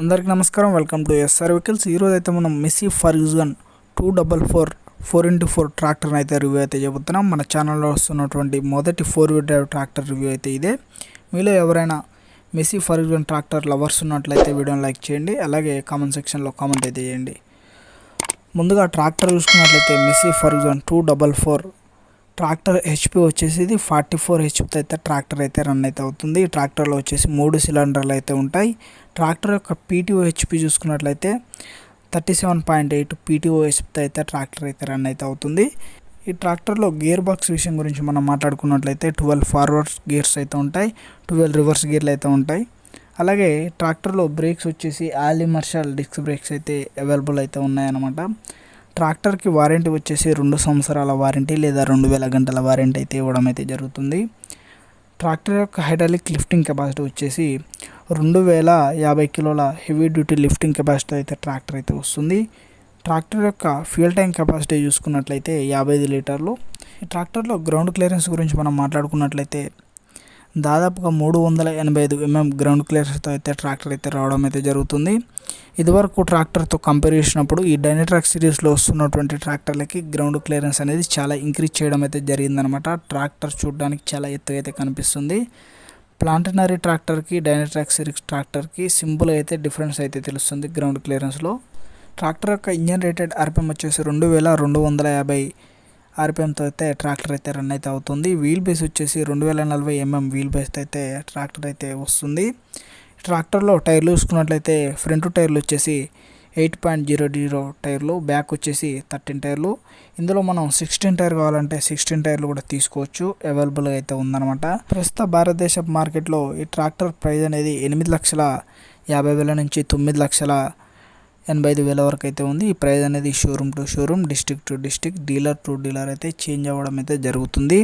అందరికీ నమస్కారం. Welcome to SR vehicles. ఈరోజు అయితే మనం Massey Ferguson two double four four into four ట్రాక్టర్ని అయితే రివ్యూ అయితే చెబుతున్నాం. మన ఛానల్లో వస్తున్నటువంటి మొదటి four wheel drive tractor review అయితే ఇదే. మీలో ఎవరైనా మెస్సీ ఫర్గ్యూజన్ ట్రాక్టర్ లవర్స్ ఉన్నట్లయితే వీడియోని లైక్ చేయండి. అలాగే కామెంట్ సెక్షన్లో కామెంట్ అయితే చేయండి. ముందుగా ట్రాక్టర్ చూసుకున్నట్లయితే Massey Ferguson two double four tractor HP వచ్చేసి ఇది ఫార్టీ ఫోర్ హెచ్పితో అయితే ట్రాక్టర్ అయితే రన్ అయితే అవుతుంది. ఈ ట్రాక్టర్లో వచ్చేసి మూడు సిలిండర్లు అయితే ఉంటాయి. ట్రాక్టర్ యొక్క పీటీఓ హెచ్పి చూసుకున్నట్లయితే thirty seven point eight PTO హెచ్పితో అయితే ట్రాక్టర్ అయితే రన్ అయితే అవుతుంది. ఈ ట్రాక్టర్లో గేర్ బాక్స్ విషయం గురించి మనం మాట్లాడుకున్నట్లయితే ట్వెల్వ్ ఫార్వర్డ్ గేర్స్ అయితే ఉంటాయి. ట్వెల్వ్ రివర్స్ గేర్లు అయితే ఉంటాయి. అలాగే ట్రాక్టర్లో బ్రేక్స్ వచ్చేసి ఆలిమర్షల్ డిస్క్ బ్రేక్స్ అయితే అవైలబుల్ అయితే ఉన్నాయన్నమాట. ట్రాక్టర్కి వారంటీ వచ్చేసి రెండు సంవత్సరాల వారంటీ లేదా రెండు వేల గంటల వారంటీ అయితే ఇవ్వడం అయితే జరుగుతుంది. ట్రాక్టర్ యొక్క హైడ్రాలిక్ లిఫ్టింగ్ కెపాసిటీ వచ్చేసి రెండు వేల యాభై కిలోల హెవీ డ్యూటీ లిఫ్టింగ్ కెపాసిటీ అయితే ట్రాక్టర్ అయితే వస్తుంది. ట్రాక్టర్ యొక్క ఫ్యూల్ ట్యాంక్ కెపాసిటీ చూసుకున్నట్లయితే యాభై ఐదు లీటర్లు. ఈ ట్రాక్టర్లో గ్రౌండ్ క్లియరెన్స్ గురించి మనం మాట్లాడుకున్నట్లయితే దాదాపుగా మూడు వందల ఎనభై ఐదు ఎంఎం గ్రౌండ్ క్లియరెన్స్తో అయితే ట్రాక్టర్ అయితే రావడం అయితే జరుగుతుంది. ఇదివరకు ట్రాక్టర్తో కంపేర్ చేసినప్పుడు ఈ డైనట్రాక్ సిరీస్లో వస్తున్నటువంటి ట్రాక్టర్లకి గ్రౌండ్ క్లియరెన్స్ అనేది చాలా ఇంక్రీజ్ చేయడం అయితే జరిగిందనమాట ట్రాక్టర్ చూడడానికి చాలా ఎత్తు అయితే కనిపిస్తుంది. ప్లాంటనరీ ట్రాక్టర్కి డైనట్రాక్ సిరీస్ ట్రాక్టర్కి సింపుల్ అయితే డిఫరెన్స్ అయితే తెలుస్తుంది గ్రౌండ్ క్లియరెన్స్లో. ట్రాక్టర్ యొక్క ఇంజన్ రేటెడ్ ఆర్పిఎం వచ్చేసి రెండు వేల రెండు వందల యాభై ఆర్పిఎంతో అయితే ట్రాక్టర్ అయితే రన్ అయితే అవుతుంది. వీల్ బేస్ వచ్చేసి రెండు వేల నలభై ఎంఎం వీల్ బేస్ అయితే ట్రాక్టర్ అయితే వస్తుంది. ట్రాక్టర్లో టైర్లు చూసుకున్నట్లయితే ఫ్రంట్ టైర్లు వచ్చేసి ఎయిట్ పాయింట్ జీరో జీరో టైర్లు బ్యాక్ వచ్చేసి థర్టీన్ టైర్లు. ఇందులో మనం సిక్స్టీన్ టైర్ కావాలంటే సిక్స్టీన్ టైర్లు కూడా తీసుకోవచ్చు. అవైలబుల్గా అయితే ఉందన్నమాట. ప్రస్తుత భారతదేశ మార్కెట్లో ఈ ట్రాక్టర్ ప్రైస్ అనేది ఎనిమిది లక్షల యాభై వేల నుంచి తొమ్మిది లక్షల ఎనభై ఐదు వేల వరకు అయితే ఉంది. ఈ ప్రైస్ అనేది showroom to showroom district to district dealer to dealer అయితే చేంజ్ అవ్వడం అయితే జరుగుతుంది.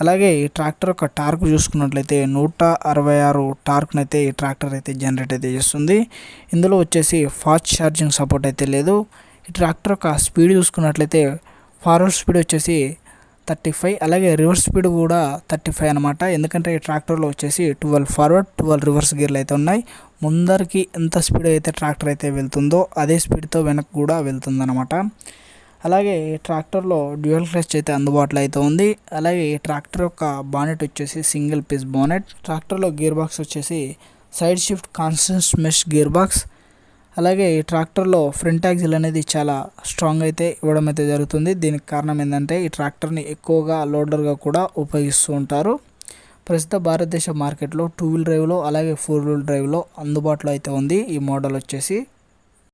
అలాగే ఈ ట్రాక్టర్ యొక్క టార్క్ చూసుకున్నట్లయితే నూట అరవై ఆరు టార్క్ని అయితే ఈ ట్రాక్టర్ అయితే జనరేట్ అయితే చేస్తుంది. ఇందులో వచ్చేసి ఫాస్ట్ ఛార్జింగ్ సపోర్ట్ అయితే లేదు. ఈ ట్రాక్టర్ యొక్క స్పీడ్ చూసుకున్నట్లయితే ఫార్వర్డ్ స్పీడ్ వచ్చేసి థర్టీ ఫైవ్ అలాగే రివర్స్ స్పీడ్ కూడా థర్టీ ఫైవ్ అనమాట ఎందుకంటే ఈ ట్రాక్టర్లో వచ్చేసి ట్వెల్వ్ ఫార్వర్డ్ ట్వెల్వ్ రివర్స్ గేర్లు అయితే ఉన్నాయి. ముందరికి ఎంత స్పీడ్ అయితే ట్రాక్టర్ అయితే వెళ్తుందో అదే స్పీడ్తో వెనక్కి కూడా వెళ్తుందన్నమాట. అలాగే ఈ ట్రాక్టర్లో డ్యూయల్ క్లచ్ అయితే అందుబాటులో అయితే ఉంది. అలాగే ఈ ట్రాక్టర్ యొక్క బానెట్ వచ్చేసి సింగిల్ పీస్ బానెట్. ట్రాక్టర్లో గేర్ బాక్స్ వచ్చేసి side shift constant mesh gear box. అలాగే ఈ ట్రాక్టర్లో ఫ్రంట్ యాక్సిల్ అనేది చాలా స్ట్రాంగ్ అయితే ఇవ్వడం అయితే జరుగుతుంది. దీనికి కారణం ఏంటంటే ఈ ట్రాక్టర్ని ఎక్కువగా లోడర్గా కూడా ఉపయోగిస్తూ ఉంటారు. ప్రస్తుత భారతదేశ మార్కెట్లో టూ వీల్ డ్రైవ్లో అలాగే ఫోర్ వీల్ డ్రైవ్లో అందుబాటులో అయితే ఉంది. ఈ మోడల్ వచ్చేసి